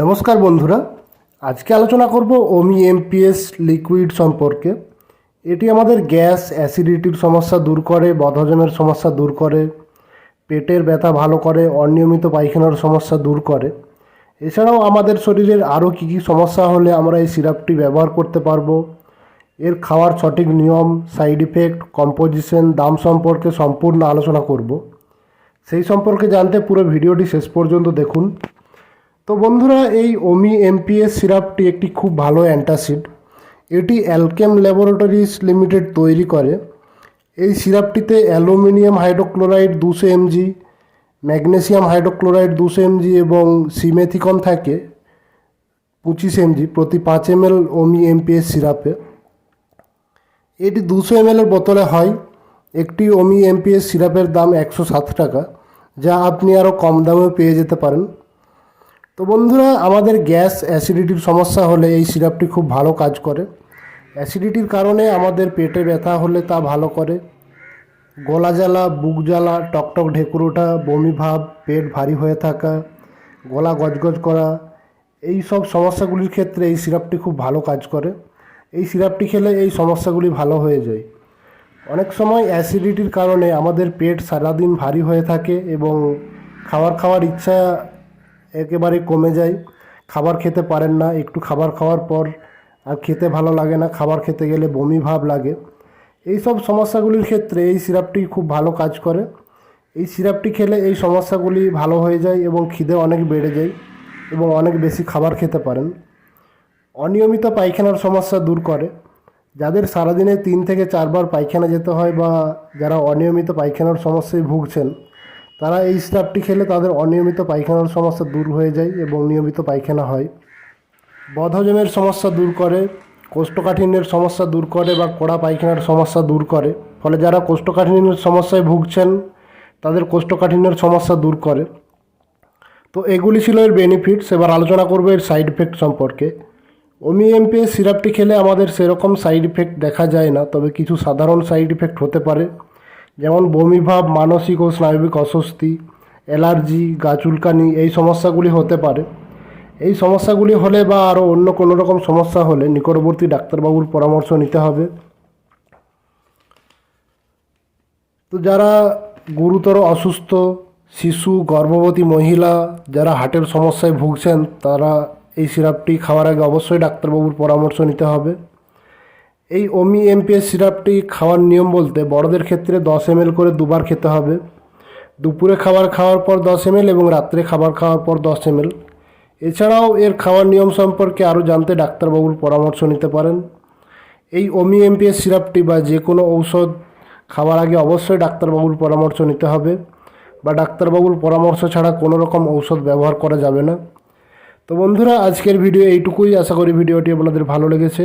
নমস্কার বন্ধুরা, আজকে আলোচনা করব ওমি এমপিএস লিকুইড সম্পর্কে। এটি আমাদের গ্যাস অ্যাসিডিটির সমস্যা দূর করে, বদহজমের সমস্যা দূর করে, পেটের ব্যথা ভালো করে, অনিয়মিত পায়খানার সমস্যা দূর করে। এছাড়াও আমাদের শরীরের আরও কী কী সমস্যা হলে আমরা এই সিরাপটি ব্যবহার করতে পারব, এর খাওয়ার সঠিক নিয়ম, সাইড ইফেক্ট, কম্পোজিশন, দাম সম্পর্কে সম্পূর্ণ আলোচনা করব। সেই সম্পর্কে জানতে পুরো ভিডিওটি শেষ পর্যন্ত দেখুন। তো বন্ধুরা, এই ওমি এমপিএস সিরাপটি একটি খুব ভালো অ্যান্টাসিড। এটি অ্যালকেম ল্যাবরেটরিজ লিমিটেড তৈরি করে। এই সিরাপটিতে অ্যালুমিনিয়াম হাইড্রোক্লোরাইড দুশো এমজি, ম্যাগনেসিয়াম হাইড্রোক্লোরাইড দুশো এমজি এবং সিমেথিকন থাকে পঁচিশ এমজি প্রতি পাঁচ এমএল ওমি এমপিএস সিরাপে। এটি দুশো এমএলের বোতলে হয়। একটি ওমি এমপিএস সিরাপের দাম একশো সাত টাকা, যা আপনি আরও কম দামে পেয়ে যেতে পারেন। তো বন্ধুরা, আমাদের গ্যাস অ্যাসিডিটির সমস্যা হলে এই সিরাপটি খুব ভালো কাজ করে। অ্যাসিডিটির কারণে আমাদের পেটে ব্যথা হলে তা ভালো করে। গলা জ্বালা, বুক জ্বালা, টকটক ঢেকুর ওঠা, বমি ভাব, পেট ভারী হয়ে থাকা, গলা গজগজ করা, এই সব সমস্যাগুলির ক্ষেত্রে এই সিরাপটি খুব ভালো কাজ করে। এই সিরাপটি খেলে এই সমস্যাগুলি ভালো হয়ে যায়। অনেক সময় অ্যাসিডিটির কারণে আমাদের পেট সারাদিন ভারী হয়ে থাকে এবং খাবার খাওয়ার ইচ্ছা একেবারে কমে যায়। খাবার খেতে পারেন না। একটু খাবার খাওয়ার পর আর খেতে ভালো লাগে না। খাবার খেতে গেলে বমি ভাব লাগে। এই সব সমস্যাগুলির ক্ষেত্রে এই সিরাপটি খুব ভালো কাজ করে। এই সিরাপটি খেলে এই সমস্যাগুলি ভালো হয়ে যায় এবং খিদে অনেক বেড়ে যায় এবং অনেক বেশি খাবার খেতে পারেন। অনিয়মিত পায়খানার সমস্যা দূর করে। যাদের সারাদিনে তিন থেকে চারবার পায়খানা যেতে হয় বা যারা অনিয়মিত পায়খানার সমস্যায় ভুগছেন তারা এই স্রাবটি খেলে তাদের অনিয়মিত পায়খানার সমস্যা দূর হয়ে যায় এবং নিয়মিত পায়খানা হয়। বদহজমের সমস্যা দূর করে, কোষ্ঠকাঠিন্যের সমস্যা দূর করে বা কড়া পায়খানার সমস্যা দূর করে। ফলে যারা কোষ্ঠকাঠিন্যের সমস্যায় ভুগছেন, তাদের কোষ্ঠকাঠিন্যের সমস্যা দূর করে। তো এগুলি ছিল এর বেনিফিটস এবার আলোচনা করব এর সাইড ইফেক্ট সম্পর্কে। ওমি এমপিএস সিরাপটি খেলে আমাদের সেরকম সাইড ইফেক্ট দেখা যায় না, তবে কিছু সাধারণ সাইড ইফেক্ট হতে পারে। যেমন বমিভাব, মানসিক ও স্নায়বিক অস্বস্তি, অ্যালার্জি, গা চুলকানি, এই সমস্যাগুলি হতে পারে। এই সমস্যাগুলি হলে বা আরও অন্য কোনো রকম সমস্যা হলে নিকটবর্তী ডাক্তারবাবুর পরামর্শ নিতে হবে। তো যারা গুরুতর অসুস্থ, শিশু, গর্ভবতী মহিলা, যারা হার্টের সমস্যায় ভুগছেন, তারা এই সিরাপটি খাওয়ার আগে অবশ্যই ডাক্তারবাবুর পরামর্শ নিতে হবে। এই ওমি এমপিএস সিরাপটি খাওয়ার নিয়ম বলতে বড়দের ক্ষেত্রে দশ এম করে দুবার খেতে হবে। দুপুরে খাবার খাওয়ার পর দশ এম এবং রাত্রে খাবার খাওয়ার পর দশ এম এছাড়াও এর খাওয়ার নিয়ম সম্পর্কে আরও জানতে ডাক্তারবাবুর পরামর্শ নিতে পারেন। এই ওমি এমপিএস সিরাপটি বা যে কোনো ঔষধ খাওয়ার আগে অবশ্যই ডাক্তারবাবুর পরামর্শ নিতে হবে বা ডাক্তারবাবুর পরামর্শ ছাড়া কোনো রকম ঔষধ ব্যবহার করা যাবে না। তো বন্ধুরা, আজকের ভিডিও এইটুকুই। আশা করি ভিডিওটি আপনাদের ভালো লেগেছে।